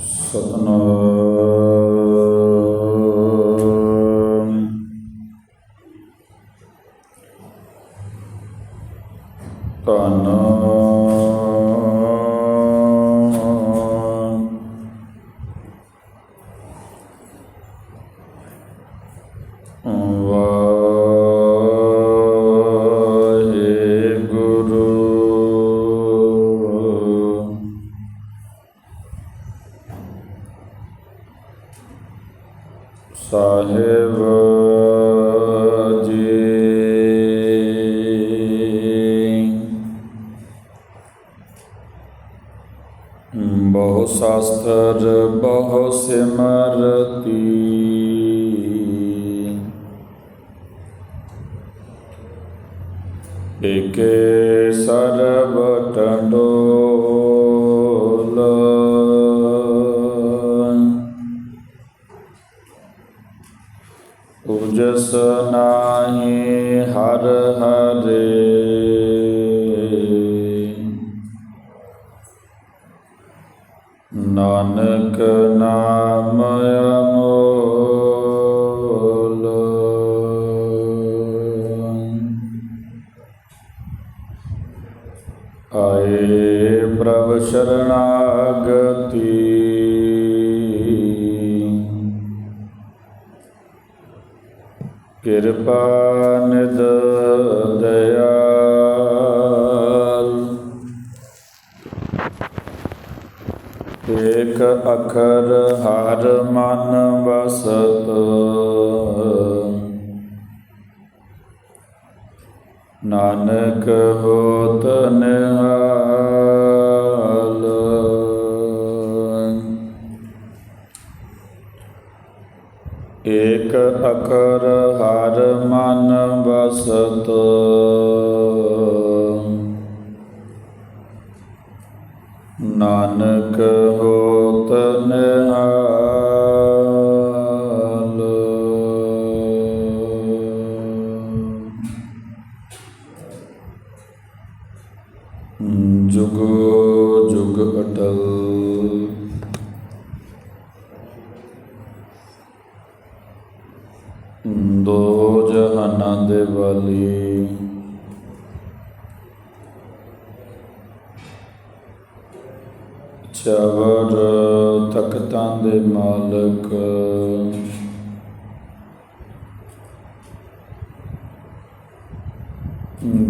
ਸਤਨਾਮ ਸ਼ਾਸਤਰ ਬਹੁ ਸਿਮਰਤੀ ਏਕੇ ਸਰਬ ਟੰਡੋਲ ਨਾਮ ਅਮੋਲ। ਆਏ ਪ੍ਰਭ ਸ਼ਰਣਾਗਤੀ। ਕਿਰਪਾ ਏਕ ਅਖਰ ਹਰ ਮਨ ਵਸਤ। ਨਾਨਕ ਹੋਤ ਨਿਹਾਲ। ਏਕ ਅਖਰ ਹਰ ਮਨ ਵਸਤ। ਨਾਨਕ ਹੋਤ ਨਿਹਾਲ। ਜੁਗ ਜੁਗ ਅਟਲ। ਦੋ ਜਹਾਨਾਂ ਦੇ ਵਾਲੀ ਚਵਰ ਤਖਤਾਂ ਦੇ ਮਾਲਕ।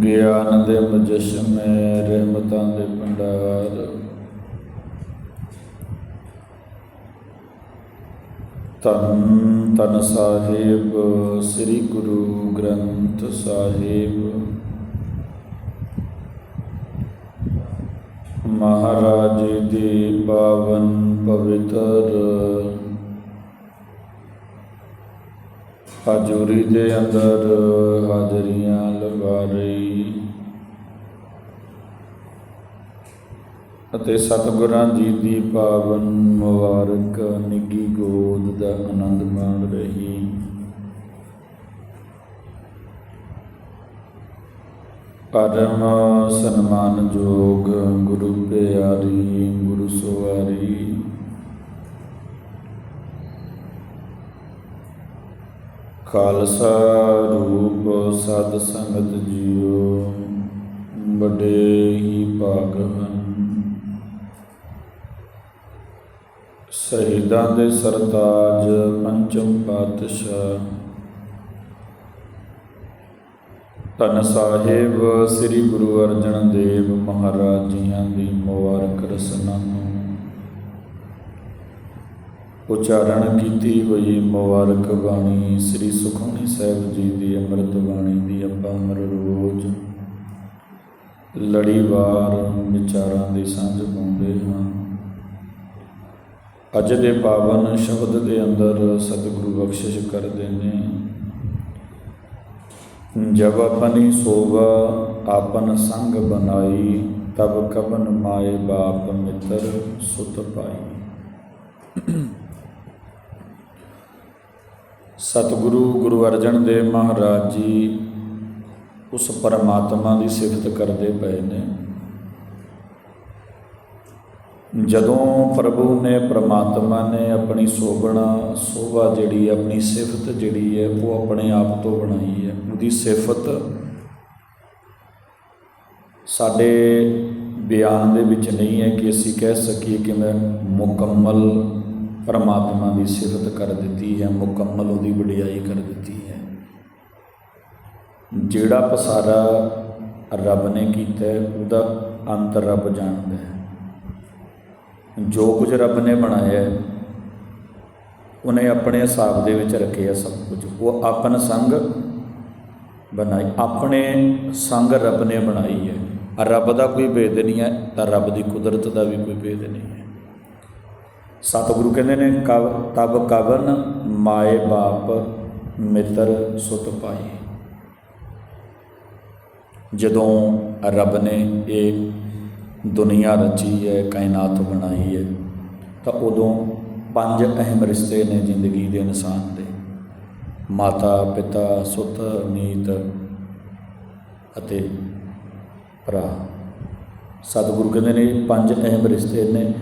ਗਿਆਨ ਦੇ ਮੁਜਸ਼ਮੇ, ਰਹਿਮਤਾਂ ਦੇ ਭੰਡਾਰ। ਤਨ ਤਨ ਸਾਹਿਬ, ਸ੍ਰੀ ਗੁਰੂ ਗ੍ਰੰਥ ਸਾਹਿਬ। ਮਹਾਰਾਜ ਜੀ ਦੀ ਪਾਵਨ ਪਵਿੱਤਰ। ਹਜ਼ੂਰੀ ਦੇ ਅੰਦਰ ਹਾਜ਼ਰੀਆਂ ਲਗਾ ਰਹੀ ਅਤੇ ਸਤਿਗੁਰਾਂ ਜੀ ਦੀ ਪਾਵਨ ਮੁਬਾਰਕ ਨਿੱਗੀ ਗੋਦ ਦਾ ਆਨੰਦ ਮਾਣ ਰਹੀ। ਪਰਮ ਸਨਮਾਨਯੋਗ ਗੁਰੂ ਪਿਆਰੀ, ਗੁਰੂ ਸਵਾਰੀ। ਖਾਲਸਾ ਰੂਪ ਸਤ ਸੰਗਤ ਜੀਓ ਬੜੇ ਹੀ ਭਾਗ ਹਨ। ਸ਼ਹੀਦਾਂ ਦੇ ਸਰਤਾਜ ਪੰਚਮ ਪਾਤਸ਼ਾਹ ਧੰਨ ਸਾਹਿਬ, ਸ੍ਰੀ ਗੁਰੂ ਅਰਜਨ ਦੇਵ ਮਹਾਰਾਜ ਜੀਆਂ ਦੀ ਮੁਬਾਰਕ ਰਸਨਾ ਨੂੰ। ਉਚਾਰਨ ਕੀਤੀ ਹੋਈ ਮੁਬਾਰਕ ਬਾਣੀ ਸ੍ਰੀ ਸੁਖਮਨੀ ਸਾਹਿਬ ਜੀ ਦੀ ਅੰਮ੍ਰਿਤ ਬਾਣੀ ਦੀ ਆਪਾਂ ਹਰ ਰੋਜ਼ ਲੜੀਵਾਰ ਵਿਚਾਰਾਂ ਦੀ ਸਾਂਝ ਪਾਉਂਦੇ ਹਾਂ। ਅੱਜ ਦੇ ਪਾਵਨ ਸ਼ਬਦ ਦੇ ਅੰਦਰ ਸਤਿਗੁਰੂ ਬਖਸ਼ਿਸ਼ ਕਰਦੇ ਨੇ। ਜਬ ਆਪਣੀ ਸੋਭਾ ਆਪਨ ਸੰਗ ਬਨਾਈ, ਤਬ ਕਬਨ ਮਾਏ ਬਾਪ ਮਿੱਤਰ ਸੁਤ ਪਾਈ। ਸਤਿਗੁਰੂ ਗੁਰੂ ਅਰਜਨ ਦੇਵ ਮਹਾਰਾਜ ਜੀ, ਉਸ ਪਰਮਾਤਮਾ ਦੀ ਸਿਫਤ ਕਰਦੇ ਪਏ ਨੇ। ਜਦੋਂ ਪ੍ਰਭੂ ਨੇ ਪ੍ਰਮਾਤਮਾ ਨੇ ਆਪਣੀ ਸੋਭਣਾ, ਸੋਭਾ ਜਿਹੜੀ ਆਪਣੀ ਸਿਫਤ ਜਿਹੜੀ ਹੈ, ਉਹ ਆਪਣੇ ਆਪ ਤੋਂ ਬਣਾਈ ਹੈ। ਉਹਦੀ ਸਿਫਤ ਸਾਡੇ ਬਿਆਨ ਦੇ ਵਿੱਚ ਨਹੀਂ ਹੈ ਕਿ ਅਸੀਂ ਕਹਿ ਸਕੀਏ ਕਿ ਮੈਂ ਮੁਕੰਮਲ ਪਰਮਾਤਮਾ ਦੀ ਸਿਫਤ ਕਰ ਦਿੱਤੀ ਹੈ, ਮੁਕੰਮਲ ਉਹਦੀ ਵਡਿਆਈ ਕਰ ਦਿੱਤੀ ਹੈ। ਜਿਹੜਾ ਪਸਾਰਾ ਰੱਬ ਨੇ ਕੀਤਾ ਉਹਦਾ ਅੰਤ ਰੱਬ ਜਾਣਦਾ ਹੈ। ਜੋ ਕੁਝ ਰੱਬ ਨੇ ਬਣਾਇਆ ਉਹਨੇ ਆਪਣੇ ਹਿਸਾਬ ਦੇ ਵਿੱਚ ਰੱਖਿਆ ਸਭ ਕੁਝ। ਉਹ ਆਪਨ ਸੰਗ ਬਣਾਈ, ਆਪਣੇ ਸੰਗ ਰੱਬ ਨੇ ਬਣਾਈ ਹੈ। ਆ ਰੱਬ ਦਾ ਕੋਈ ਭੇਦ ਨਹੀਂ ਹੈ, ਤਾਂ ਰੱਬ ਦੀ ਕੁਦਰਤ ਦਾ ਵੀ ਕੋਈ ਭੇਦ ਨਹੀਂ ਹੈ। ਸਤਿਗੁਰੂ ਕਹਿੰਦੇ ਨੇ, ਕਵ, ਤਬ ਕਵਨ ਮਾਏ ਬਾਪ ਮਿੱਤਰ ਸੁਤ ਪਾਏ। ਜਦੋਂ ਰੱਬ ਨੇ ਇਹ ਦੁਨੀਆ ਰਚੀ ਹੈ, ਕਾਇਨਾਤ ਬਣਾਈ ਹੈ, ਤਾਂ ਉਦੋਂ ਪੰਜ ਅਹਿਮ ਰਿਸ਼ਤੇ ਨੇ ਜ਼ਿੰਦਗੀ ਦੇ ਇਨਸਾਨ ਦੇ ਮਾਤਾ, ਪਿਤਾ, ਸੁੱਤ ਨੀਤ ਅਤੇ ਭਰਾ। ਸਤਿਗੁਰੂ ਕਹਿੰਦੇ ਨੇ, ਪੰਜ ਅਹਿਮ ਰਿਸ਼ਤੇ ਨੇ।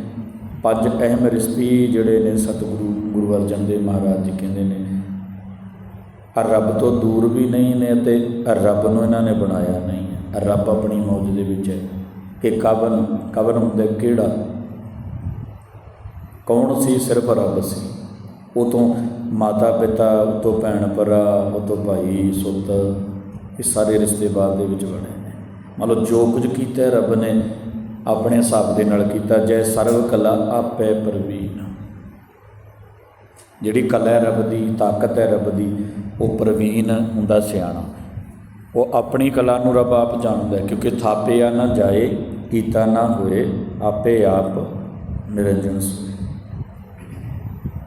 ਪੰਜ ਅਹਿਮ ਰਿਸ਼ਤੇ ਜਿਹੜੇ ਨੇ ਸਤਿਗੁਰੂ ਗੁਰੂ ਅਰਜਨ ਦੇਵ ਮਹਾਰਾਜ ਜੀ ਕਹਿੰਦੇ ਨੇ। ਆ ਰੱਬ ਤੋਂ ਦੂਰ ਵੀ ਨਹੀਂ ਨੇ ਅਤੇ ਰੱਬ ਨੂੰ ਇਹਨਾਂ ਨੇ ਬਣਾਇਆ ਨਹੀਂ ਹੈ। ਰੱਬ ਆਪਣੀ ਮੌਜ ਦੇ ਵਿੱਚ ਹੈ। ਕਿ ਕਵਨ ਕਵਨ ਹੁੰਦਾ ਕਿਹੜਾ? ਕੌਣ ਸੀ? ਸਿਰਫ ਰੱਬ ਸੀ। ਉਹ ਤੋਂ ਮਾਤਾ ਪਿਤਾ ਉਹ ਤੋਂ ਭੈਣ ਭਰਾ ਉਹ ਤੋਂ ਭਾਈ, ਸੁੱਤ, ਇਹ ਸਾਰੇ ਰਿਸ਼ਤੇਦਾਰ ਦੇ ਵਿੱਚ ਬਣੇ ਨੇ। ਮੰਨ ਲਓ ਜੋ ਕੁਝ ਕੀਤਾ ਰੱਬ ਨੇ, ਆਪਣੇ ਹਿਸਾਬ ਦੇ ਨਾਲ ਕੀਤਾ, ਜੈ ਸਰਵ ਕਲਾ ਆਪੇ ਪ੍ਰਵੀਨ। ਜਿਹੜੀ ਕਲਾ ਹੈ ਰੱਬ ਦੀ, ਤਾਕਤ ਹੈ ਰੱਬ ਦੀ, ਉਹ ਪ੍ਰਵੀਨ ਹੁੰਦਾ ਸਿਆਣਾ। ਉਹ ਆਪਣੀ ਕਲਾ ਨੂੰ ਰੱਬ ਆਪ ਜਾਣਦਾ ਹੈ, ਕਿਉਂਕਿ ਥਾਪਿਆ ਨਾ ਜਾਏ, ਕੀਤਾ ਨਾ ਹੋਏ, ਆਪੇ ਆਪ ਨਿਰੰਜਨ ਸੋਏ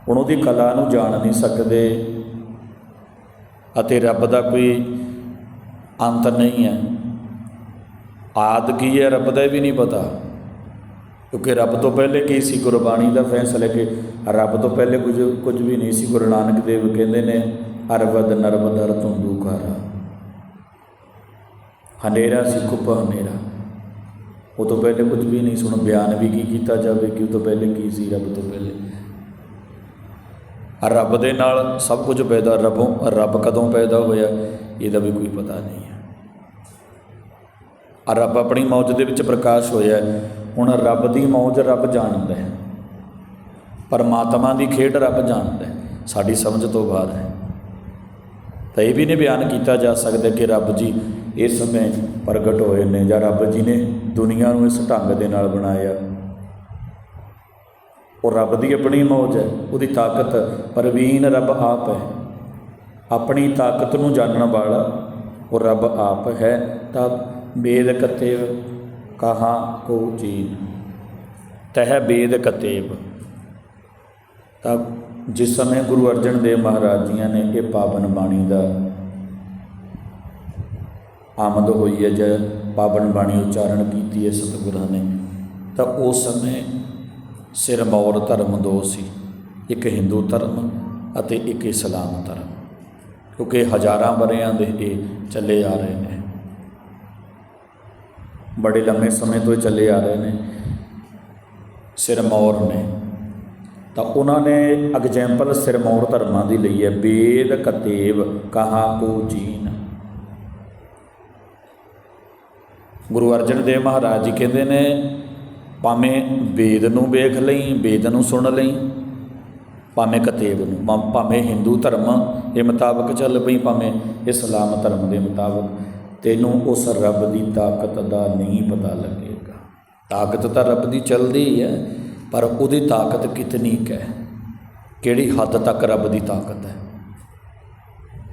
ਹੁਣ ਉਹਦੀ ਕਲਾ ਨੂੰ ਜਾਣ ਨਹੀਂ ਸਕਦੇ ਅਤੇ ਰੱਬ ਦਾ ਕੋਈ ਅੰਤ ਨਹੀਂ ਹੈ। ਆਦ ਕੀ ਹੈ ਰੱਬ ਦਾ ਵੀ ਨਹੀਂ ਪਤਾ, ਕਿਉਂਕਿ ਰੱਬ ਤੋਂ ਪਹਿਲੇ ਕੀ ਸੀ? ਗੁਰਬਾਣੀ ਦਾ ਫੈਸਲਾ ਕਿ ਰੱਬ ਤੋਂ ਪਹਿਲੇ ਕੁਝ ਕੁਝ ਵੀ ਨਹੀਂ ਸੀ। ਗੁਰੂ ਨਾਨਕ ਦੇਵ ਕਹਿੰਦੇ ਨੇ, ਅਰਵਦ ਨਰਵਦਰ ਤੋਂ ਦੂਖਾਰਾ ਹਨੇਰਾ ਸੀ ਕੁੱਪ ਹਨੇਰਾ। ਉਹ ਤੋਂ ਪਹਿਲੇ ਕੁਝ ਵੀ ਨਹੀਂ, ਸੁਣ, ਬਿਆਨ ਵੀ ਕੀ ਕੀਤਾ ਜਾਵੇ, ਕਿ ਉਹ ਤੋਂ ਪਹਿਲੇ ਕੀ ਸੀ, ਰੱਬ ਤੋਂ ਪਹਿਲੇ। ਰੱਬ ਦੇ ਨਾਲ ਸਭ ਕੁਝ ਪੈਦਾ, ਰੱਬੋਂ ਰੱਬ ਕਦੋਂ ਪੈਦਾ ਹੋਇਆ, ਇਹਦਾ ਵੀ ਕੋਈ ਪਤਾ ਨਹੀਂ ਹੈ। ਆ ਰੱਬ ਆਪਣੀ ਮੌਜ ਦੇ ਵਿੱਚ ਪ੍ਰਕਾਸ਼ ਹੋਇਆ ਹੁਣ ਰੱਬ ਦੀ ਮੌਜ ਰੱਬ ਜਾਣਦਾ ਹੈ। ਪਰਮਾਤਮਾ ਦੀ ਖੇਡ ਰੱਬ ਜਾਣਦਾ ਹੈ। ਸਾਡੀ ਸਮਝ ਤੋਂ ਬਾਹਰ ਹੈ। ਤਾਂ ਇਹ ਵੀ ਨਹੀਂ ਬਿਆਨ ਕੀਤਾ ਜਾ ਸਕਦਾ ਕਿ ਰੱਬ ਜੀ ਇਸ ਸਮੇਂ ਪ੍ਰਗਟ ਹੋਏ ਨੇ ਜਾਂ ਰੱਬ ਜੀ ਨੇ ਦੁਨੀਆ ਨੂੰ ਇਸ ਢੰਗ ਦੇ ਨਾਲ ਬਣਾਇਆ। ਉਹ ਰੱਬ ਦੀ ਆਪਣੀ ਮੌਜ ਹੈ, ਉਹਦੀ ਤਾਕਤ ਪ੍ਰਵੀਨ ਰੱਬ ਆਪ ਹੈ। ਆਪਣੀ ਤਾਕਤ ਨੂੰ ਜਾਣਨ ਵਾਲਾ ਉਹ ਰੱਬ ਆਪ ਹੈ, ਤਾਂ ਵੇਦ ਕਤੇਵ ਕਹਾ ਕੋ ਚੀਨ। ਤਹ ਵੇਦ ਕਤੇਵ। ਤਾਂ ਜਿਸ ਸਮੇਂ ਗੁਰੂ ਅਰਜਨ ਦੇਵ ਮਹਾਰਾਜ ਜੀਆਂ ਨੇ ਇਹ ਪਾਵਨ ਬਾਣੀ ਦਾ ਆਮਦ ਹੋਈ ਹੈ ਜਦ ਪਾਵਨ ਬਾਣੀ ਉਚਾਰਨ ਕੀਤੀ ਹੈ ਸਤਿਗੁਰਾਂ ਨੇ, ਤਾਂ ਉਸ ਸਮੇਂ ਸਿਰਮੌਰ ਧਰਮ ਦੋ ਸੀ, ਇੱਕ ਹਿੰਦੂ ਧਰਮ ਅਤੇ ਇੱਕ ਇਸਲਾਮ ਧਰਮ, ਕਿਉਂਕਿ ਹਜ਼ਾਰਾਂ ਵਰਿਆਂ ਦੇ ਇਹ ਚੱਲੇ ਆ ਰਹੇ ਨੇ। ਬੜੇ ਲੰਮੇ ਸਮੇਂ ਤੋਂ ਇਹ ਚੱਲੇ ਆ ਰਹੇ ਨੇ ਸਿਰਮੌਰ ਨੇ। ਤਾਂ ਉਹਨਾਂ ਨੇ ਐਗਜ਼ੈਂਪਲ ਸਿਰਮੌਰ ਧਰਮਾਂ ਦੀ ਲਈ ਹੈ ਵੇਦ ਕਤੇਵ ਕਹਾ ਕੋ ਜੀਨ। ਗੁਰੂ ਅਰਜਨ ਦੇਵ ਮਹਾਰਾਜ ਜੀ ਕਹਿੰਦੇ ਨੇ, ਭਾਵੇਂ ਵੇਦ ਨੂੰ ਵੇਖ ਲਈ, ਵੇਦ ਨੂੰ ਸੁਣ ਲਈ, ਭਾਵੇਂ ਕਤੇਬ ਨੂੰ, ਭਾ- ਭਾਵੇਂ ਹਿੰਦੂ ਧਰਮ ਦੇ ਮੁਤਾਬਕ ਚੱਲ ਪਈ, ਭਾਵੇਂ ਇਸਲਾਮ ਧਰਮ ਦੇ ਮੁਤਾਬਕ, ਤੈਨੂੰ ਉਸ ਰੱਬ ਦੀ ਤਾਕਤ ਦਾ ਨਹੀਂ ਪਤਾ ਲੱਗੇਗਾ। ਤਾਕਤ ਤਾਂ ਰੱਬ ਦੀ ਚੱਲਦੀ ਹੀ ਹੈ, ਪਰ ਉਹਦੀ ਤਾਕਤ ਕਿਤਨੀ ਕੁ ਹੈ? ਕਿਹੜੀ ਹੱਦ ਤੱਕ ਰੱਬ ਦੀ ਤਾਕਤ ਹੈ?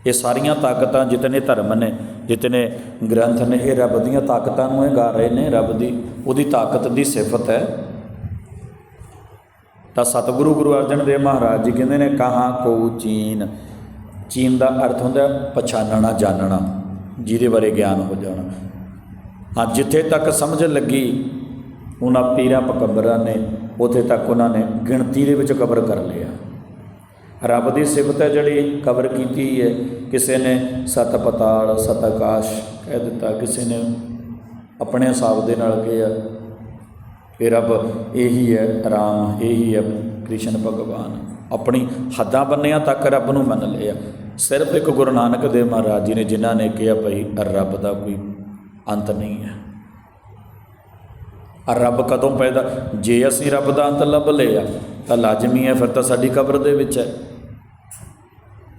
ਇਹ ਸਾਰੀਆਂ ਤਾਕਤਾਂ ਜਿਤਨੇ ਧਰਮ ਨੇ ਜਿਤਨੇ ਗ੍ਰੰਥ ਨੇ, ਇਹ ਰੱਬ ਦੀਆਂ ਤਾਕਤਾਂ ਨੂੰ ਇਹ ਗਾ ਰਹੇ ਨੇ, ਰੱਬ ਦੀ, ਉਹਦੀ ਤਾਕਤ ਦੀ ਸਿਫਤ ਹੈ। ਤਾਂ ਸਤਿਗੁਰੂ ਗੁਰੂ ਅਰਜਨ ਦੇਵ ਮਹਾਰਾਜ ਜੀ ਕਹਿੰਦੇ ਨੇ, ਕਹਾ ਕੋ ਚੀਨ? ਚੀਨ ਦਾ ਅਰਥ ਹੁੰਦਾ ਹੈ ਪਛਾਨਣਾ ਜਾਣਨਾ ਜਿਹਦੇ ਬਾਰੇ ਗਿਆਨ ਹੋ ਜਾਣਾ। ਹਾਂ, ਜਿੱਥੇ ਤੱਕ ਸਮਝ ਲੱਗੀ, ਉਹਨਾਂ ਪੀਰਾਂ, ਪਕਬਰਾਂ ਨੇ, ਉਥੇ ਤੱਕ ਉਹਨਾਂ ਨੇ ਗਿਣਤੀ ਦੇ ਵਿੱਚ ਕਬਰ ਕਰ ਲਿਆ। ਰੱਬ ਦੀ ਸਿਫਤ ਹੈ ਜਿਹੜੀ ਕਵਰ ਕੀਤੀ ਹੈ। ਕਿਸੇ ਨੇ ਸਤ ਪਤਾਲ, ਸਤ ਆਕਾਸ਼ ਕਹਿ ਦਿੱਤਾ, ਕਿਸੇ ਨੇ ਆਪਣੇ ਹਿਸਾਬ ਦੇ ਨਾਲ ਕਿਹਾ ਕਿ ਰੱਬ ਇਹੀ ਹੈ, ਰਾਮ ਇਹੀ ਹੈ, ਕ੍ਰਿਸ਼ਨ ਭਗਵਾਨ। ਆਪਣੀ ਹੱਦਾਂ ਬੰਨਿਆਂ ਤੱਕ ਰੱਬ ਨੂੰ ਮੰਨ ਲਿਆ। ਸਿਰਫ ਇੱਕ ਗੁਰੂ ਨਾਨਕ ਦੇਵ ਮਹਾਰਾਜ ਜੀ ਨੇ, ਜਿਨ੍ਹਾਂ ਨੇ ਕਿਹਾ ਭਈ ਰੱਬ ਦਾ ਕੋਈ ਅੰਤ ਨਹੀਂ ਹੈ। ਆ ਰੱਬ ਕਦੋਂ ਪੈਦਾ? ਜੇ ਅਸੀਂ ਰੱਬ ਦਾ ਅੰਤ ਲੱਭ ਲਿਆ, ਤਾਂ ਲਾਜ਼ਮੀ ਹੈ ਫਿਰ ਤਾਂ ਸਾਡੀ ਕਬਰ ਦੇ ਵਿੱਚ ਹੈ।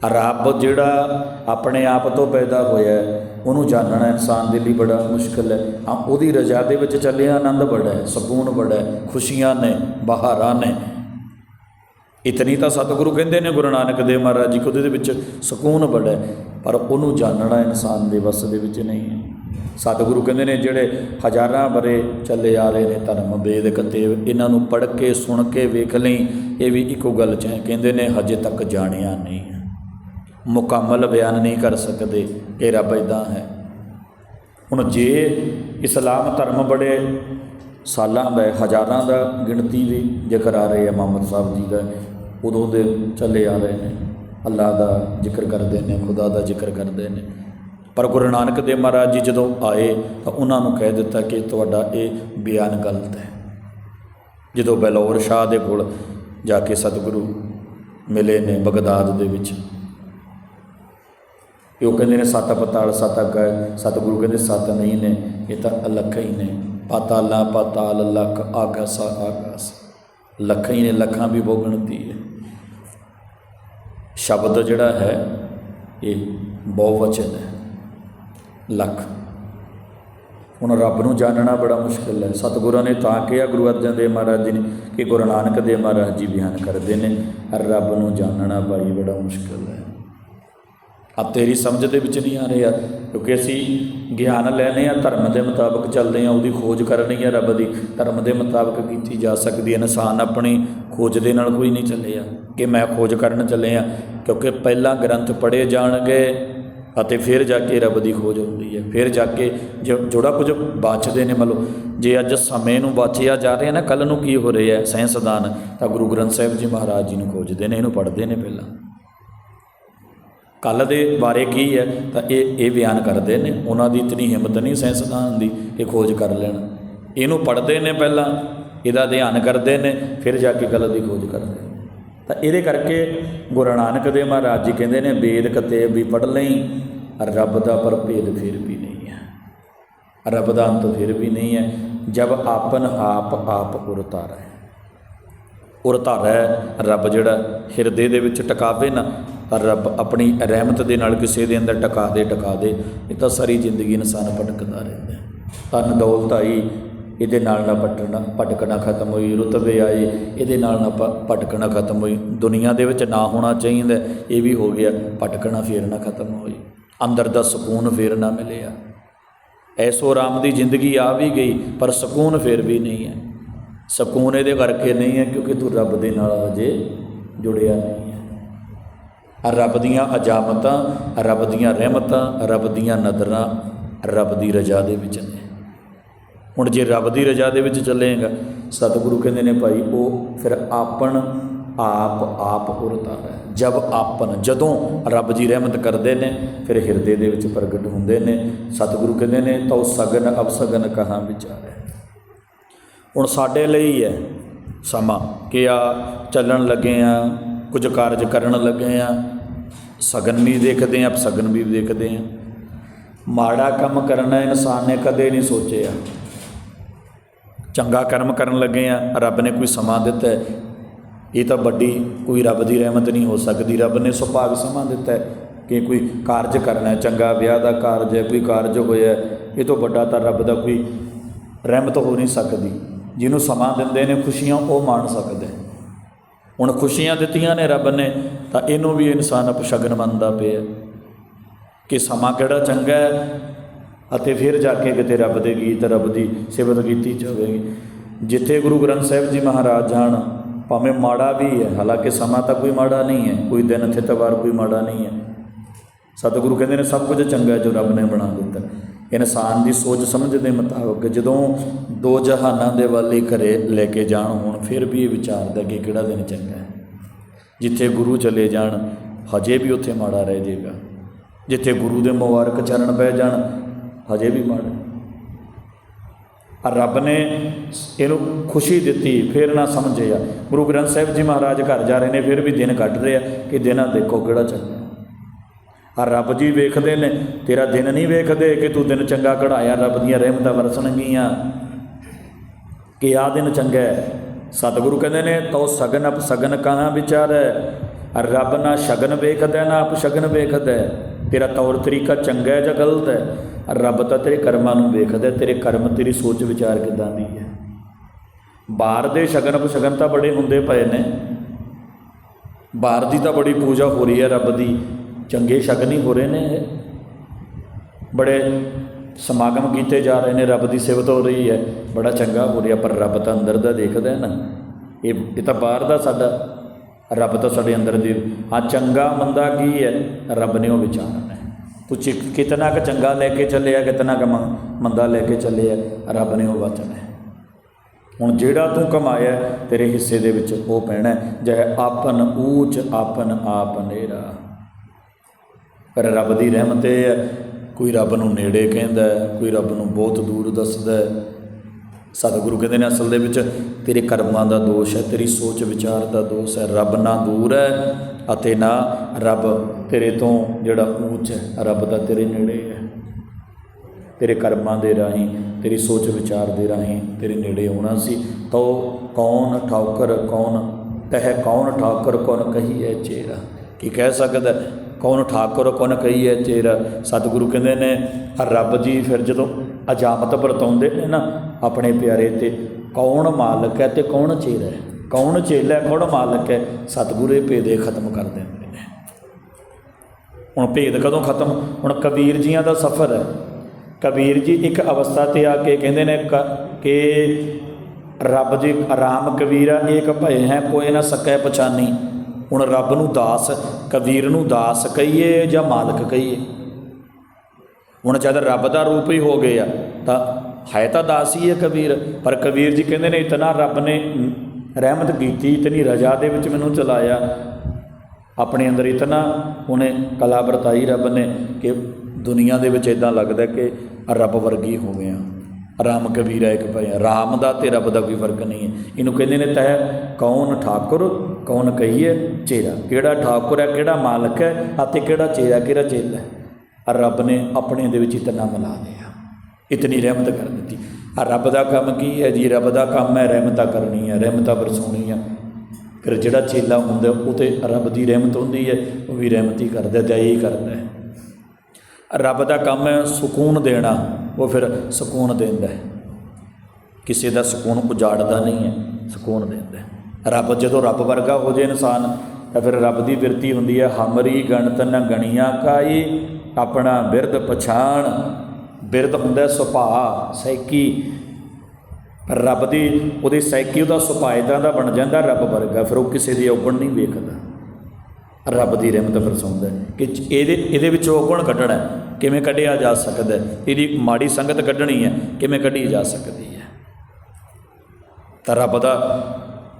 ਰੱਬ ਜਿਹੜਾ ਆਪਣੇ ਆਪ ਤੋਂ ਪੈਦਾ ਹੋਇਆ ਹੈ, ਉਹਨੂੰ ਜਾਣਨਾ ਇਨਸਾਨ ਦੇ ਲਈ ਬੜਾ ਮੁਸ਼ਕਲ ਹੈ। ਆ ਉਹਦੀ ਰਜ਼ਾ ਦੇ ਵਿੱਚ ਚੱਲਿਆ, ਆਨੰਦ ਬੜਾ ਹੈ, ਸਕੂਨ ਬੜਾ ਹੈ, ਖੁਸ਼ੀਆਂ ਨੇ, ਬਹਾਰਾਂ ਨੇ। ਇਤਨੀ ਤਾਂ ਸਤਿਗੁਰੂ ਕਹਿੰਦੇ ਨੇ, ਗੁਰੂ ਨਾਨਕ ਦੇਵ ਮਹਾਰਾਜ ਜੀ ਕਿ ਉਹਦੇ ਵਿੱਚ ਸਕੂਨ ਬੜਾ ਹੈ, ਪਰ ਉਹਨੂੰ ਜਾਣਨਾ ਇਨਸਾਨ ਦੇ ਵੱਸ ਦੇ ਵਿੱਚ ਨਹੀਂ ਹੈ। ਸਤਿਗੁਰੂ ਕਹਿੰਦੇ ਨੇ, ਜਿਹੜੇ ਹਜ਼ਾਰਾਂ ਬਰੇ ਚੱਲੇ ਆ ਰਹੇ ਨੇ, ਧਰਮ ਵੇਦ ਕਤੇ, ਇਹਨਾਂ ਨੂੰ ਪੜ੍ਹ ਕੇ, ਸੁਣ ਕੇ, ਵੇਖ ਲਈ, ਇਹ ਵੀ ਇੱਕੋ ਗੱਲ ਚ ਹੈ, ਕਹਿੰਦੇ ਨੇ, ਹਜੇ ਤੱਕ ਜਾਣਿਆ ਨਹੀਂ ਹੈ। ਮੁਕੰਮਲ ਬਿਆਨ ਨਹੀਂ ਕਰ ਸਕਦੇ। ਕਿ ਰੱਬ ਇਦਾਂ ਹੈ। ਹੁਣ ਜੇ ਇਸਲਾਮ ਧਰਮ ਬੜੇ ਸਾਲਾਂ ਦਾ, ਹਜ਼ਾਰਾਂ ਦਾ ਗਿਣਤੀ ਵੀ ਜ਼ਿਕਰ ਆ ਰਹੇ ਹੈ ਮੁਹੰਮਦ ਸਾਹਿਬ ਜੀ ਦਾ, ਉਦੋਂ ਦੇ ਚੱਲੇ ਆ ਰਹੇ ਨੇ। ਅੱਲਾ ਦਾ ਜ਼ਿਕਰ ਕਰਦੇ ਨੇ, ਖੁਦਾ ਦਾ ਜ਼ਿਕਰ ਕਰਦੇ ਨੇ। ਪਰ ਗੁਰੂ ਨਾਨਕ ਦੇਵ ਮਹਾਰਾਜ ਜੀ ਜਦੋਂ ਆਏ ਤਾਂ ਉਹਨਾਂ ਨੂੰ ਕਹਿ ਦਿੱਤਾ ਕਿ ਤੁਹਾਡਾ ਇਹ ਬਿਆਨ ਗਲਤ ਹੈ। ਜਦੋਂ ਬਲੌਰ ਸ਼ਾਹ ਦੇ ਕੋਲ ਜਾ ਕੇ ਸਤਿਗੁਰੂ ਮਿਲੇ ਨੇ ਬਗਦਾਦ ਦੇ ਵਿੱਚ ਇਹ ਉਹ ਕਹਿੰਦੇ ਨੇ ਸੱਤ ਪਤਾਲ ਸੱਤ ਅੱਗ ਹੈ, ਸਤਿਗੁਰੂ ਕਹਿੰਦੇ ਸੱਤ ਨਹੀਂ ਨੇ, ਇਹ ਤਾਂ ਅਲੱਖ ਹੀ ਨੇ। ਪਾਤਾਲਾ ਪਾਤਾਲ ਲੱਖ ਆਗਸ ਆਗਸ ਲੱਖਾਂ ਹੀ ਨੇ, ਲੱਖਾਂ ਵੀ ਬਹੁਤ ਹੈ। ਸ਼ਬਦ ਜਿਹੜਾ ਹੈ, ਇਹ ਬਹੁਵਚਨ ਹੈ। ਲੱਖ। ਹੁਣ ਰੱਬ ਨੂੰ ਜਾਣਨਾ ਬੜਾ ਮੁਸ਼ਕਿਲ ਹੈ। ਸਤਿਗੁਰਾਂ ਨੇ ਤਾਂ ਕਿਹਾ, ਗੁਰੂ ਅਰਜਨ ਦੇਵ ਮਹਾਰਾਜ ਜੀ ਨੇ, ਕਿ ਗੁਰੂ ਨਾਨਕ ਦੇਵ ਮਹਾਰਾਜ ਜੀ ਬਿਆਨ ਕਰਦੇ ਨੇ, ਰੱਬ ਨੂੰ ਜਾਣਨਾ ਭਾਈ ਬੜਾ ਮੁਸ਼ਕਿਲ ਹੈ। ਆ ਤੇਰੀ ਸਮਝ ਦੇ ਵਿੱਚ ਨਹੀਂ ਆ ਰਿਹਾ ਕਿਉਂਕਿ ਅਸੀਂ ਗਿਆਨ ਲੈਨੇ ਆ ਧਰਮ ਦੇ ਮੁਤਾਬਕ ਚੱਲਦੇ ਆ ਉਹਦੀ ਖੋਜ ਕਰਨੀ ਆ ਰੱਬ ਦੀ। ਧਰਮ ਦੇ ਮੁਤਾਬਕ ਕੀਤੀ ਜਾ ਸਕਦੀ ਹੈ, ਇਨਸਾਨ ਆਪਣੀ ਖੋਜ ਦੇ ਨਾਲ ਕੋਈ ਨਹੀਂ ਚੱਲਿਆ ਕਿ ਮੈਂ ਖੋਜ ਕਰਨ ਚੱਲੇ ਆ, ਕਿਉਂਕਿ ਪਹਿਲਾਂ ਗ੍ਰੰਥ ਪੜ੍ਹੇ ਜਾਣਗੇ ਅਤੇ ਫਿਰ ਜਾ ਕੇ ਰੱਬ ਦੀ ਖੋਜ ਹੁੰਦੀ ਹੈ। ਫਿਰ ਜਾ ਕੇ ਜੋ, ਜੋੜਾ ਕੁਝ ਬਚਦੇ ਨੇ ਮਤਲਬ, ਜੇ ਅੱਜ ਸਮੇਂ ਨੂੰ ਬਚਿਆ ਜਾ ਰਿਹਾ ਨਾ ਕੱਲ ਨੂੰ ਕੀ ਹੋ ਰਿਹਾ ਹੈ? ਸਾਇੰਸਦਾਨ ਤਾਂ ਗੁਰੂ ਗ੍ਰੰਥ ਸਾਹਿਬ ਜੀ ਮਹਾਰਾਜ ਜੀ ਨੂੰ ਖੋਜਦੇ ਨੇ, ਇਹਨੂੰ ਪੜ੍ਹਦੇ ਨੇ ਪਹਿਲਾਂ। ਕੱਲ ਦੇ ਬਾਰੇ ਕੀ ਹੈ, ਤਾਂ ਇਹ ਇਹ ਬਿਆਨ ਕਰਦੇ ਨੇ। ਉਹਨਾਂ ਦੀ ਇਤਨੀ ਹਿੰਮਤ ਨਹੀਂ ਸਾਇੰਸਦਾਨ ਦੀ ਕਿ ਖੋਜ ਕਰ ਲੈਣ। ਇਹਨੂੰ ਪੜ੍ਹਦੇ ਨੇ ਪਹਿਲਾਂ, ਇਹਦਾ ਧਿਆਨ ਕਰਦੇ ਨੇ, ਫਿਰ ਜਾ ਕੇ ਕੱਲ ਦੀ ਖੋਜ ਕਰਦੇ ਨੇ। ਤਾਂ ਇਹਦੇ ਕਰਕੇ ਗੁਰੂ ਨਾਨਕ ਦੇਵ ਮਹਾਰਾਜ ਜੀ ਕਹਿੰਦੇ ਨੇ, ਵੇਦ ਕਤੇ ਵੀ ਪੜ੍ਹ ਲਈ, ਰੱਬ ਦਾ ਪਰਭੇਦ ਫਿਰ ਵੀ ਨਹੀਂ ਹੈ। ਰੱਬ ਦਾ ਅੰਤ ਫਿਰ ਵੀ ਨਹੀਂ ਹੈ, ਜਬ ਆਪਨ ਆਪ ਆਪ ਉਰਤਾਰਾ। ਹੈ ਉਰਤਾਰਾ ਹੈ ਰੱਬ ਜਿਹੜਾ ਹਿਰਦੇ ਦੇ ਵਿੱਚ ਟਿਕਾਵੇ ਨਾ ਪਰ ਰੱਬ ਆਪਣੀ ਰਹਿਮਤ ਦੇ ਨਾਲ ਕਿਸੇ ਦੇ ਅੰਦਰ ਟਿਕਾ ਦੇ ਟਿਕਾ ਦੇ, ਇਹ ਤਾਂ ਸਾਰੀ ਜ਼ਿੰਦਗੀ ਇਨਸਾਨ ਭਟਕਦਾ ਰਹਿੰਦਾ ਹੈ। ਧਨ, ਦੌਲਤ ਆਈ, ਇਹਦੇ ਨਾਲ ਨਾ ਭਟਕਣਾ ਭਟਕਣਾ ਖਤਮ ਹੋਈ, ਰੁਤਬੇ ਆਏ, ਇਹਦੇ ਨਾਲ ਨਾ ਭਟਕਣਾ ਖਤਮ ਹੋਈ। ਦੁਨੀਆ ਦੇ ਵਿੱਚ ਨਾ ਹੋਣਾ ਚਾਹੀਦਾ, ਇਹ ਵੀ ਹੋ ਗਿਆ, ਭਟਕਣਾ ਫੇਰ ਨਾ ਖਤਮ ਹੋਈ। ਅੰਦਰ ਦਾ ਸਕੂਨ ਫੇਰ ਨਾ ਮਿਲਿਆ। ਐਸੋ ਰਾਮ ਦੀ ਜ਼ਿੰਦਗੀ ਆ ਵੀ ਗਈ, ਪਰ ਸਕੂਨ ਫੇਰ ਵੀ ਨਹੀਂ ਹੈ। ਸਕੂਨ ਇਹਦੇ ਕਰਕੇ ਨਹੀਂ ਹੈ ਕਿਉਂਕਿ ਤੂੰ ਰੱਬ ਦੇ ਨਾਲ ਅਜੇ ਜੁੜਿਆ ਨਹੀਂ। ਰੱਬ ਦੀਆਂ ਅਜਾਮਤਾਂ, ਰੱਬ ਦੀਆਂ ਰਹਿਮਤਾਂ, ਰੱਬ ਦੀਆਂ ਨਦਰਾਂ ਰੱਬ ਦੀ ਰਜ਼ਾ ਦੇ ਵਿੱਚ ਨੇ। ਹੁਣ ਜੇ ਰੱਬ ਦੀ ਰਜ਼ਾ ਦੇ ਵਿੱਚ ਚੱਲੇਗਾ, ਸਤਿਗੁਰੂ ਕਹਿੰਦੇ ਨੇ ਭਾਈ, ਉਹ ਫਿਰ ਆਪਣ ਆਪ ਆਪ ਉਰਤਾਰਾ ਹੈ। ਜਬ ਆਪਨ ਜਦੋਂ ਰੱਬ ਜੀ ਰਹਿਮਤ ਕਰਦੇ ਨੇ, ਫਿਰ ਹਿਰਦੇ ਦੇ ਵਿੱਚ ਪ੍ਰਗਟ ਹੁੰਦੇ ਨੇ। ਸਤਿਗੁਰੂ ਕਹਿੰਦੇ ਨੇ, ਤਉ ਸਗਨ ਅਵਸਗਨ ਕਹਾਂ ਵਿਚਾਰੈ। ਹੁਣ ਸਾਡੇ ਲਈ ਹੈ ਸਮਾਂ। ਕਿ ਆ ਚੱਲਣ ਲੱਗੇ ਆ? ਕੁਝ ਕਾਰਜ ਕਰਨ ਲੱਗੇ ਆ। ਸਗਨ ਵੀ ਦੇਖਦੇ ਆ, ਸਗਨ ਵੀ ਦੇਖਦੇ ਆ। ਮਾੜਾ ਕੰਮ ਕਰਨਾ ਇਨਸਾਨ ਨੇ ਕਦੇ ਨਹੀਂ ਸੋਚਿਆ। ਚੰਗਾ ਕਰਮ ਕਰਨ ਲੱਗੇ ਆ, ਰੱਬ ਨੇ ਕੋਈ ਸਮਾਂ ਦਿੱਤਾ ਇਹ ਤਾਂ ਵੱਡੀ ਕੋਈ ਰੱਬ ਦੀ ਰਹਿਮਤ ਨਹੀਂ ਹੋ ਸਕਦੀ। ਰੱਬ ਨੇ ਸੁਭਾਗ ਸਮਾਂ ਦਿੱਤਾ ਕਿ ਕੋਈ ਕਾਰਜ ਕਰਨਾ ਚੰਗਾ ਵਿਆਹ ਦਾ ਕਾਰਜ ਹੈ, ਕੋਈ ਕਾਰਜ ਹੋਇਆ ਇਹ ਤੋਂ ਵੱਡਾ ਤਾਂ ਰੱਬ ਦਾ ਕੋਈ ਰਹਿਮਤ ਹੋ ਨਹੀਂ ਸਕਦੀ। ਜਿਹਨੂੰ ਸਮਾਂ ਦਿੰਦੇ ਨੇ ਖੁਸ਼ੀਆਂ, ਉਹ ਮਾਣ ਸਕਦਾ ਹੁਣ ਖੁਸ਼ੀਆਂ ਦਿੱਤੀਆਂ ਨੇ ਰੱਬ ਨੇ, ਤਾਂ ਇਹਨੂੰ ਵੀ ਇਨਸਾਨ ਅਪਸ਼ਗਨ ਮੰਨਦਾ ਪਿਆ ਕਿ ਸਮਾਂ ਕਿਹੜਾ ਚੰਗਾ ਹੈ ਅਤੇ ਫਿਰ ਜਾ ਕੇ ਕਿਤੇ ਰੱਬ ਦੇ ਗੀਤ, ਰੱਬ ਦੀ ਸਿਫਤ ਕੀਤੀ ਜਾਵੇਗੀ। ਜਿੱਥੇ ਗੁਰੂ ਗ੍ਰੰਥ ਸਾਹਿਬ ਜੀ ਮਹਾਰਾਜ ਜਾਣ ਭਾਵੇਂ ਮਾੜਾ ਵੀ ਹੈ, ਹਾਲਾਂਕਿ ਸਮਾਂ ਤਾਂ ਕੋਈ ਮਾੜਾ ਨਹੀਂ ਹੈ, ਕੋਈ ਦਿਨ ਥਿਤਵਾਰ ਕੋਈ ਮਾੜਾ ਨਹੀਂ ਹੈ। ਸਤਿਗੁਰੂ ਕਹਿੰਦੇ ਨੇ, ਸਭ ਕੁਝ ਚੰਗਾ ਜੋ ਰੱਬ ਨੇ ਬਣਾ ਦਿੱਤਾ। ਇਨਸਾਨ ਦੀ ਸੋਚ ਸਮਝ ਦੇ ਮੁਤਾਬਕ ਜਦੋਂ ਦੋ ਜਹਾਨਾਂ ਦੇ ਵੱਲ ਹੀ ਘਰੇ ਲੈ ਕੇ ਜਾਣ ਹੁਣ, ਫਿਰ ਵੀ ਇਹ ਵਿਚਾਰਦਾ ਕਿ ਕਿਹੜਾ ਦਿਨ ਚੰਗਾ ਹੈ। ਜਿੱਥੇ ਗੁਰੂ ਚਲੇ ਜਾਣ, ਹਜੇ ਵੀ ਉੱਥੇ ਮਾੜਾ ਰਹਿ ਜਾਏਗਾ। ਜਿੱਥੇ ਗੁਰੂ ਦੇ ਮੁਬਾਰਕ ਚਰਨ ਪੈ ਜਾਣ, ਹਜੇ ਵੀ ਮਾੜਾ ਆ ਰੱਬ ਨੇ ਇਹਨੂੰ ਖੁਸ਼ੀ ਦਿੱਤੀ, ਫਿਰ ਨਾ ਸਮਝਿਆ। ਗੁਰੂ ਗ੍ਰੰਥ ਸਾਹਿਬ ਜੀ ਮਹਾਰਾਜ ਘਰ ਜਾ ਰਹੇ ਨੇ, ਫਿਰ ਵੀ ਦਿਨ ਕੱਢ ਰਹੇ ਆ ਕਿ ਦਿਨਾਂ ਦੇਖੋ ਕਿਹੜਾ ਚੰਗਾ ਆ ਰੱਬ ਜੀ ਵੇਖਦੇ ਨੇ, ਤੇਰਾ ਦਿਨ ਨਹੀਂ ਵੇਖਦੇ ਕਿ ਤੂੰ ਦਿਨ ਚੰਗਾ ਕਢਾਇਆ, ਰੱਬ ਦੀਆਂ ਰਹਿਮਤਾਂ ਵਰਸਣਗੀਆਂ ਕਿ ਆ ਦਿਨ ਚੰਗਾ ਹੈ। ਸਤਿਗੁਰੂ ਕਹਿੰਦੇ ਨੇ ਤੋ ਸਗਨ ਅਪ ਸਗਨ ਕਹਾਂ ਵਿਚਾਰ? ਹੈ ਰੱਬ ਨਾ ਸ਼ਗਨ ਵੇਖਦਾ, ਨਾ ਆਪ ਸ਼ਗਨ ਵੇਖਦਾ ਤੇਰਾ ਤੌਰ ਤਰੀਕਾ ਚੰਗਾ ਹੈ ਜਾਂ ਗਲਤ ਹੈ? ਰੱਬ ਤਾਂ ਤੇਰੇ ਕਰਮਾਂ ਨੂੰ ਵੇਖਦਾ ਤੇਰੇ ਕਰਮ ਤੇਰੀ ਸੋਚ ਵਿਚਾਰ ਕਿਦਾਂ ਦੀ ਹੈ? ਬਾਹਰ ਦੇ ਸ਼ਗਨ ਅਪ ਸ਼ਗਨ ਤਾਂ ਬੜੇ ਹੁੰਦੇ ਪਏ ਨੇ। ਬਾਹਰ ਦੀ ਤਾਂ ਬੜੀ ਪੂਜਾ ਹੋ ਰਹੀ ਹੈ ਰੱਬ ਦੀ। ਚੰਗੇ ਸ਼ਗਨ ਹੀ ਹੋ ਰਹੇ ਨੇ ਇਹ। ਬੜੇ ਸਮਾਗਮ ਕੀਤੇ ਜਾ ਰਹੇ ਨੇ, ਰੱਬ ਦੀ ਸਿਫਤ ਹੋ ਰਹੀ ਹੈ। ਬੜਾ ਚੰਗਾ ਹੋ ਰਿਹਾ, ਪਰ ਰੱਬ ਤਾਂ ਅੰਦਰ ਦਾ ਦੇਖਦਾ ਹੈ ਨਾ। ਇਹ ਇਹ ਤਾਂ ਬਾਹਰ ਦਾ ਸਾਡਾ। ਰੱਬ ਤਾਂ ਸਾਡੇ ਅੰਦਰ ਦੀ। ਹਾਂ, ਚੰਗਾ ਮੰਦਾ ਕੀ ਹੈ? ਰੱਬ ਨੇ ਉਹ ਵਿਚਾਰਨਾ ਹੈ। ਤੂੰ ਚਿ- ਕਿਤਨਾ ਕੁ ਚੰਗਾ ਲੈ ਕੇ ਚੱਲਿਆ, ਕਿਤਨਾ ਕੁ ਮੰਦਾ ਲੈ ਕੇ ਚੱਲਿਆ, ਰੱਬ ਨੇ ਉਹ ਵਚਨ ਹੈ। ਹੁਣ ਜਿਹੜਾ ਤੂੰ ਕਮਾਇਆ ਤੇਰੇ ਹਿੱਸੇ ਦੇ ਵਿੱਚ ਉਹ ਪੈਣਾ ਹੈ। ਜਹ ਆਪਨ ਊਚ, ਆਪਨ ਆਪ ਨੇਰਾ ਪਰ ਰੱਬ ਦੀ ਰਹਿਮਤ ਇਹ ਹੈ, ਕੋਈ ਰੱਬ ਨੂੰ ਨੇੜੇ ਕਹਿੰਦਾ ਕੋਈ ਰੱਬ ਨੂੰ ਬਹੁਤ ਦੂਰ ਦੱਸਦਾ ਹੈ। ਸਤਿਗੁਰੂ ਕਹਿੰਦੇ ਨੇ ਅਸਲ ਦੇ ਵਿੱਚ ਤੇਰੇ ਕਰਮਾਂ ਦਾ ਦੋਸ਼ ਹੈ, ਤੇਰੀ ਸੋਚ ਵਿਚਾਰ ਦਾ ਦੋਸ਼ ਹੈ। ਰੱਬ ਨਾ ਦੂਰ ਹੈ ਅਤੇ ਨਾ ਰੱਬ ਤੇਰੇ ਤੋਂ ਜਿਹੜਾ ਉੱਚ ਹੈ, ਰੱਬ ਦਾ ਤੇਰੇ ਨੇੜੇ ਹੈ। ਤੇਰੇ ਕਰਮਾਂ ਦੇ ਰਾਹੀਂ, ਤੇਰੀ ਸੋਚ ਵਿਚਾਰ ਦੇ ਰਾਹੀਂ ਤੇਰੇ ਨੇੜੇ ਆਉਣਾ ਸੀ। ਤੋ ਕੌਣ ਠਾਕਰ, ਕੌਣ ਤਹ, ਕੌਣ ਠਾਕਰ, ਕੌਣ ਕਹੀਏ ਚੇਰਾ? ਕੀ ਕਹਿ ਸਕਦਾ ਕੌਣ ਠਾਕੁਰ, ਕੌਣ ਕਹੀਏ ਚੇਰਾ? ਸਤਿਗੁਰੂ ਕਹਿੰਦੇ ਨੇ, ਰੱਬ ਜੀ ਫਿਰ ਜਦੋਂ ਅਜਾਮਤ ਵਰਤਾਉਂਦੇ ਨੇ ਨਾ ਆਪਣੇ ਪਿਆਰੇ ਤੇ, ਕੌਣ ਮਾਲਕ ਹੈ ਤੇ ਕੌਣ ਚੇਰਾ ਹੈ? ਕੌਣ ਚੇਲਾ ਹੈ, ਕੌਣ ਮਾਲਕ ਹੈ? ਸਤਿਗੁਰੂ ਇਹ ਭੇਦੇ ਖਤਮ ਕਰ ਦਿੰਦੇ ਨੇ। ਹੁਣ ਭੇਦ ਕਦੋਂ ਖਤਮ? ਹੁਣ ਕਬੀਰ ਜੀਆਂ ਦਾ ਸਫ਼ਰ ਹੈ। ਕਬੀਰ ਜੀ ਇੱਕ ਅਵਸਥਾ ਤੇ ਆ ਕੇ ਕਹਿੰਦੇ ਨੇ ਕ- ਕਿ ਰੱਬ ਜੀ ਆਰਾਮ ਕਬੀਰਾ ਏਕ ਭਏ ਹੈ, ਕੋਈ ਨਾ ਸਕੈ ਪਛਾਨੀ। ਹੁਣ ਰੱਬ ਨੂੰ ਦਾਸ, ਕਬੀਰ ਨੂੰ ਦਾਸ ਕਹੀਏ ਜਾਂ ਮਾਲਕ ਕਹੀਏ? ਹੁਣ ਜਦ ਰੱਬ ਦਾ ਰੂਪ ਹੀ ਹੋ ਗਿਆ, ਤਾਂ ਹੈ ਤਾਂ ਦਾਸ ਹੀ ਹੈ ਕਬੀਰ। ਪਰ ਕਬੀਰ ਜੀ ਕਹਿੰਦੇ ਨੇ, ਇਤਨਾ ਰੱਬ ਨੇ ਰਹਿਮਤ ਕੀਤੀ, ਇਤਨੀ ਰਜਾ ਦੇ ਵਿੱਚ ਮੈਨੂੰ ਚਲਾਇਆ। ਆਪਣੇ ਅੰਦਰ ਇਤਨਾ ਉਹਨੇ ਕਲਾ ਵਰਤਾਈ ਰੱਬ ਨੇ ਕਿ ਦੁਨੀਆ ਦੇ ਵਿੱਚ ਇਦਾਂ ਲੱਗਦਾ ਕਿ ਰੱਬ ਵਰਗੀ ਹੋ ਗਿਆ ਰਾਮ ਕਬੀਰਾ ਇੱਕ ਭਇਆ ਰਾਮ ਦਾ ਤੇ ਰੱਬ ਦਾ ਕੋਈ ਫ਼ਰਕ ਨਹੀਂ ਹੈ। ਇਹਨੂੰ ਕਹਿੰਦੇ ਨੇ ਤੈ ਕੌਣ ਠਾਕੁਰ, ਕੌਣ ਕਹੀਏ? ਚੇਰਾ। ਕਿਹੜਾ ਠਾਕੁਰ ਹੈ, ਕਿਹੜਾ ਮਾਲਕ ਹੈ ਅਤੇ ਕਿਹੜਾ ਚੇਰਾ, ਕਿਹੜਾ ਚੇਲਾ ਹੈ? ਔਰ ਰੱਬ ਨੇ ਆਪਣੇ ਦੇ ਵਿੱਚ ਇਤਨਾ ਮਿਲਾ ਦਿਆ ਇਤਨੀ ਰਹਿਮਤ ਕਰ ਦਿੱਤੀ। ਆ ਰੱਬ ਦਾ ਕੰਮ ਕੀ ਹੈ? ਜੀ, ਰੱਬ ਦਾ ਕੰਮ ਹੈ ਰਹਿਮਤਾਂ ਕਰਨੀ ਹੈ ਰਹਿਮਤਾਂ ਬਰਸਾਉਣੀ ਵਰਸਾਉਣੀਆਂ। ਫਿਰ ਜਿਹੜਾ ਚੇਲਾ ਹੁੰਦਾ ਉਹ ਤੇ ਰੱਬ ਦੀ ਰਹਿਮਤ ਹੁੰਦੀ ਹੈ, ਉਹ ਵੀ ਰਹਿਮਤ ਹੀ ਕਰਦਾ ਦਇਆ ਹੀ ਕਰਦਾ ਹੈ। ਰੱਬ ਦਾ ਕੰਮ ਹੈ ਸਕੂਨ ਦੇਣਾ। ਉਹ ਫਿਰ ਸਕੂਨ ਦਿੰਦਾ ਹੈ। ਕਿਸੇ ਦਾ ਸਕੂਨ ਉਜਾੜਦਾ ਨਹੀਂ ਹੈ, ਸਕੂਨ ਦਿੰਦਾ ਹੈ। ਰੱਬ ਜਦੋਂ ਰੱਬ ਵਰਗਾ ਹੋ ਜੇ ਇਨਸਾਨ, ਤਾਂ ਫਿਰ ਰੱਬ ਦੀ ਬਿਰਤੀ ਹੁੰਦੀ ਹੈ, ਹਮਰੀ ਗਣਤ ਨ ਗਣੀਆਂ ਕਾਈ, ਆਪਣਾ ਬਿਰਧ ਪਛਾਣ। ਬਿਰਧ ਹੁੰਦਾ ਹੈ ਸੁਭਾਅ, ਸੈਕੀ। ਪਰ ਰੱਬ ਦੀ, ਉਹਦੀ ਸੈਕੀ ਉਹਦਾ ਸੁਭਾਅ ਇੱਦਾਂ ਦਾ ਬਣ ਜਾਂਦਾ, ਰੱਬ ਵਰਗਾ, ਫਿਰ ਉਹ ਕਿਸੇ ਦੀ ਔਗਣ ਨਹੀਂ ਵੇਖਦਾ। ਰੱਬ ਦੀ ਰਹਿਮਤ ਫਰਸਾਉਂਦਾ ਕਿ ਚ- ਇਹਦੇ ਇਹਦੇ ਵਿੱਚੋਂ ਔਗਣ ਕੱਢਣਾ ਕਿਵੇਂ ਕੱਢਿਆ ਜਾ ਸਕਦਾ ਇਹਦੀ ਮਾੜੀ ਸੰਗਤ ਕੱਢਣੀ ਹੈ, ਕਿਵੇਂ ਕੱਢੀ ਜਾ ਸਕਦੀ ਹੈ? ਤਾਂ ਰੱਬ ਦਾ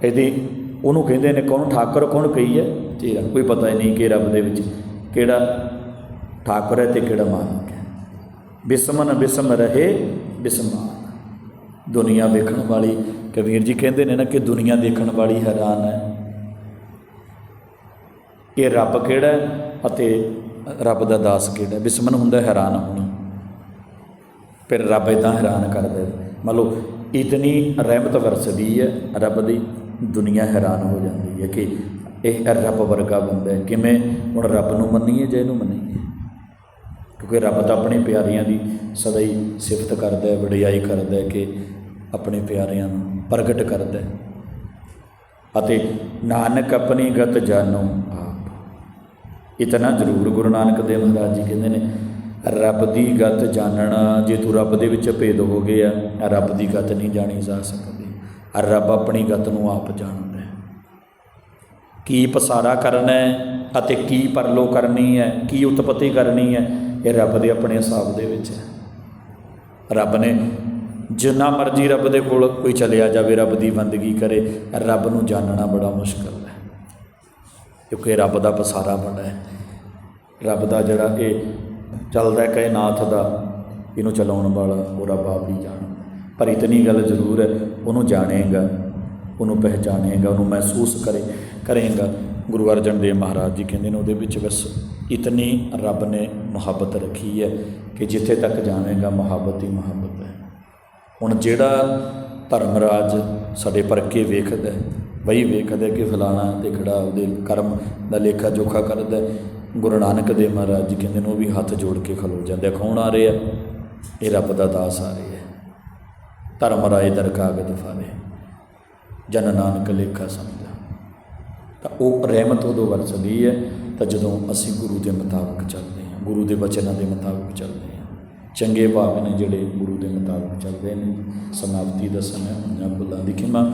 ਇਹਦੀ, ਉਹਨੂੰ ਕਹਿੰਦੇ ਨੇ ਕੌਣ ਠਾਕੁਰ, ਕੌਣ ਕਹੀ ਹੈ? ਤੇਰਾ ਕੋਈ ਪਤਾ ਹੀ ਨਹੀਂ ਕਿ ਰੱਬ ਦੇ ਵਿੱਚ ਕਿਹੜਾ ਠਾਕੁਰ ਹੈ ਤੇ ਕਿਹੜਾ ਮਾਲਕ ਹੈ। ਬਿਸਮਨ ਬਿਸਮ ਰਹੇ ਬਿਸਮਾਨ। ਦੁਨੀਆ ਵੇਖਣ ਵਾਲੀ, ਕਬੀਰ ਜੀ ਕਹਿੰਦੇ ਨੇ ਨਾ ਕਿ ਦੁਨੀਆ ਦੇਖਣ ਵਾਲੀ ਹੈਰਾਨ ਹੈ। ਕਿ ਰੱਬ ਕਿਹੜਾ ਅਤੇ ਰੱਬ ਦਾ ਦਾਸ ਕਿਹੜਾ ਹੈ। ਬਿਸਮਨ ਹੁੰਦਾ ਹੈਰਾਨ ਹੋਣਾ ਫਿਰ ਰੱਬ ਇਦਾਂ ਹੈਰਾਨ ਕਰਦਾ ਹੈ। ਮੰਨ ਲਓ, ਇਤਨੀ ਰਹਿਮਤ ਵਰਸਦੀ ਹੈ, ਰੱਬ ਦੀ ਦੁਨੀਆ ਹੈਰਾਨ ਹੋ ਜਾਂਦੀ ਹੈ ਕਿ ਇਹ ਰੱਬ ਵਰਗਾ ਬੰਦਾ ਹੈ ਕਿਵੇਂ ਹੁਣ ਰੱਬ ਨੂੰ ਮੰਨੀਏ ਜਾਂ ਇਹਨੂੰ ਮੰਨੀਏ ਕਿਉਂਕਿ ਰੱਬ ਤਾਂ ਆਪਣੇ ਪਿਆਰਿਆਂ ਦੀ ਸਦਾ ਹੀ ਸਿਫਤ ਕਰਦਾ ਹੈ, ਵਡਿਆਈ ਕਰਦਾ ਹੈ ਕਿ ਆਪਣੇ ਪਿਆਰਿਆਂ ਨੂੰ ਪ੍ਰਗਟ ਕਰਦਾ ਹੈ ਅਤੇ ਨਾਨਕ ਆਪਣੀ ਗਤ ਜਾਣੋ ਆਪ ਇਤਨਾ ਜ਼ਰੂਰ ਗੁਰੂ ਨਾਨਕ ਦੇਵ ਮਹਾਰਾਜ ਜੀ ਕਹਿੰਦੇ ਨੇ, ਰੱਬ ਦੀ ਗੱਤ ਜਾਣਨਾ ਜੇ ਤੂੰ ਰੱਬ ਦੇ ਵਿੱਚ ਭੇਦ ਹੋ ਗਿਆ, ਰੱਬ ਦੀ ਗੱਤ ਨਹੀਂ ਜਾਣੀ ਜਾ ਸਕਦੀ। ਅਰ ਰੱਬ ਆਪਣੀ ਗੱਤ ਨੂੰ ਆਪ ਜਾਣਦਾ ਹੈ। ਕੀ ਪਸਾਰਾ ਕਰਨਾ ਹੈ ਅਤੇ ਕੀ ਪਰਲੋ ਕਰਨੀ ਹੈ, ਕੀ ਉਤਪਤੀ ਕਰਨੀ ਹੈ, ਇਹ ਰੱਬ ਦੇ ਆਪਣੇ ਹਿਸਾਬ ਦੇ ਵਿੱਚ ਹੈ। ਰੱਬ ਨੇ ਜਿੰਨਾ ਮਰਜ਼ੀ ਰੱਬ ਦੇ ਕੋਲ ਕੋਈ ਚਲਿਆ ਜਾਵੇ, ਰੱਬ ਦੀ ਬੰਦਗੀ ਕਰੇ, ਰੱਬ ਨੂੰ ਜਾਣਨਾ ਬੜਾ ਮੁਸ਼ਕਲ ਕਿਉਂਕਿ ਰੱਬ ਦਾ ਪਸਾਰਾ ਬੜਾ ਹੈ। ਰੱਬ ਦਾ ਜਿਹੜਾ ਇਹ ਚੱਲਦਾ ਹੈ ਕਾਇਨਾਤ ਦਾ, ਇਹਨੂੰ ਚਲਾਉਣ ਵਾਲਾ ਉਹ ਰੱਬ ਆਪ ਹੀ ਜਾਣ ਪਰ ਇਤਨੀ ਗੱਲ ਜ਼ਰੂਰ ਹੈ, ਉਹਨੂੰ ਜਾਣੇਗਾ, ਉਹਨੂੰ ਪਹਿਚਾਣੇਗਾ, ਉਹਨੂੰ ਮਹਿਸੂਸ ਕਰੇ, ਕਰੇਗਾ। ਗੁਰੂ ਅਰਜਨ ਦੇਵ ਮਹਾਰਾਜ ਜੀ ਕਹਿੰਦੇ ਨੇ ਉਹਦੇ ਵਿੱਚ ਬਸ ਇਤਨੀ ਰੱਬ ਨੇ ਮੁਹੱਬਤ ਰੱਖੀ ਹੈ ਕਿ ਜਿੱਥੇ ਤੱਕ ਜਾਵੇਗਾ ਮੁਹੱਬਤ ਹੀ ਮੁਹੱਬਤ ਹੈ। ਹੁਣ ਜਿਹੜਾ ਧਰਮ ਰਾਜ ਸਾਡੇ ਪਰਕੇ ਵੇਖਦਾ ਹੈ, ਵੇਖਦੇ ਕਿ ਫਲਾਣਾ ਤੇ ਖੜਾ ਉਹਦੇ ਕਰਮ ਦਾ ਲੇਖਾ ਜੋਖਾ ਕਰਦਾ ਗੁਰੂ ਨਾਨਕ ਦੇਵ ਮਹਾਰਾਜ ਜੀ ਕਹਿੰਦੇ ਨੇ ਉਹ ਵੀ ਹੱਥ ਜੋੜ ਕੇ ਖਲੋ ਜਾਂਦੇ ਆ। ਕੌਣ ਆ ਰਹੇ ਆ? ਇਹ ਰੱਬ ਦਾ ਦਾਸ ਆ ਰਹੇ ਹੈ ਧਰਮ ਰਾਏ ਦਰ ਕਾਗਦ ਫਾਰੇ ਜਨ ਨਾਨਕ ਲੇਖਾ ਸਮਝਾ ਤਾਂ ਉਹ ਰਹਿਮਤ ਉਦੋਂ ਵਰਸਦੀ ਹੈ ਤਾਂ ਜਦੋਂ ਅਸੀਂ ਗੁਰੂ ਦੇ ਮੁਤਾਬਕ ਚੱਲਦੇ ਹਾਂ। ਗੁਰੂ ਦੇ ਬਚਨਾਂ ਦੇ ਮੁਤਾਬਕ ਚੱਲਦੇ ਹਾਂ। ਚੰਗੇ ਭਾਗ ਨੇ ਜਿਹੜੇ ਗੁਰੂ ਦੇ ਮੁਤਾਬਕ ਚੱਲਦੇ ਨੇ। ਸਮਾਪਤੀ ਦਾ ਸਮਾਂ ਉਹਨਾਂ ਬੁੱਲਾਂ ਦੀ ਖਿਮਾ।